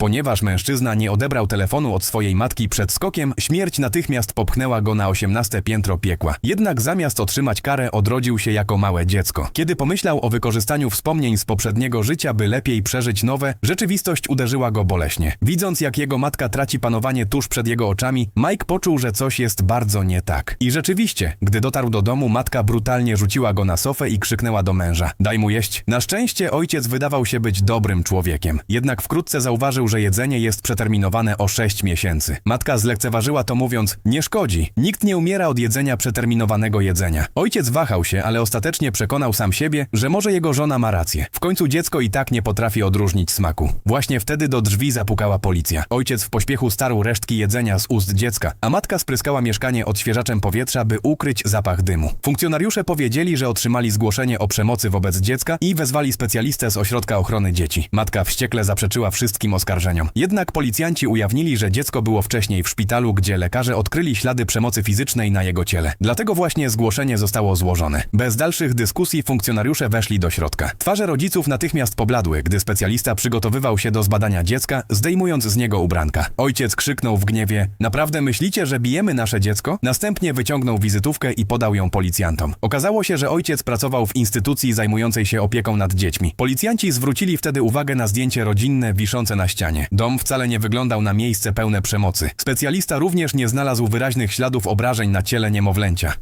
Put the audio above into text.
Ponieważ mężczyzna nie odebrał telefonu od swojej matki przed skokiem, śmierć natychmiast popchnęła go na 18 piętro piekła. Jednak zamiast otrzymać karę, odrodził się jako małe dziecko. Kiedy pomyślał o wykorzystaniu wspomnień z poprzedniego życia, by lepiej przeżyć nowe, rzeczywistość uderzyła go boleśnie. Widząc, jak jego matka traci panowanie tuż przed jego oczami, Mike poczuł, że coś jest bardzo nie tak. I rzeczywiście, gdy dotarł do domu, matka brutalnie rzuciła go na sofę i krzyknęła do męża: Daj mu jeść. Na szczęście ojciec wydawał się być dobrym człowiekiem. Jednak wkrótce zauważył, że jedzenie jest przeterminowane o 6 miesięcy. Matka zlekceważyła to mówiąc: Nie szkodzi. Nikt nie umiera od jedzenia przeterminowanego jedzenia. Ojciec wahał się, ale ostatecznie przekonał sam siebie, że może jego żona ma rację. W końcu dziecko i tak nie potrafi odróżnić smaku. Właśnie wtedy do drzwi zapukała policja. Ojciec w pośpiechu starł resztki jedzenia z ust dziecka, a matka spryskała mieszkanie odświeżaczem powietrza, by ukryć zapach dymu. Funkcjonariusze powiedzieli, że otrzymali zgłoszenie o przemocy wobec dziecka i wezwali specjalistę z ośrodka ochrony dzieci. Matka wściekle zaprzeczyła wszystkim oskarżeniom. Jednak policjanci ujawnili, że dziecko było wcześniej w szpitalu, gdzie lekarze odkryli ślady przemocy fizycznej na jego ciele. Dlatego właśnie zgłoszenie zostało złożone. Bez dalszych dyskusji funkcjonariusze weszli do środka. Twarze rodziców natychmiast pobladły, gdy specjalista przygotowywał się do zbadania dziecka, zdejmując z niego ubranka. Ojciec krzyknął w gniewie: Naprawdę myślicie, że bijemy nasze dziecko? Następnie wyciągnął wizytówkę i podał ją policjantom. Okazało się, że ojciec pracował w instytucji zajmującej się opieką nad dziećmi. Policjanci zwrócili wtedy uwagę na zdjęcie rodzinne wiszące na ścianie. Dom wcale nie wyglądał na miejsce pełne przemocy. Specjalista również nie znalazł wyraźnych śladów obrażeń na ciele niemowlęcia.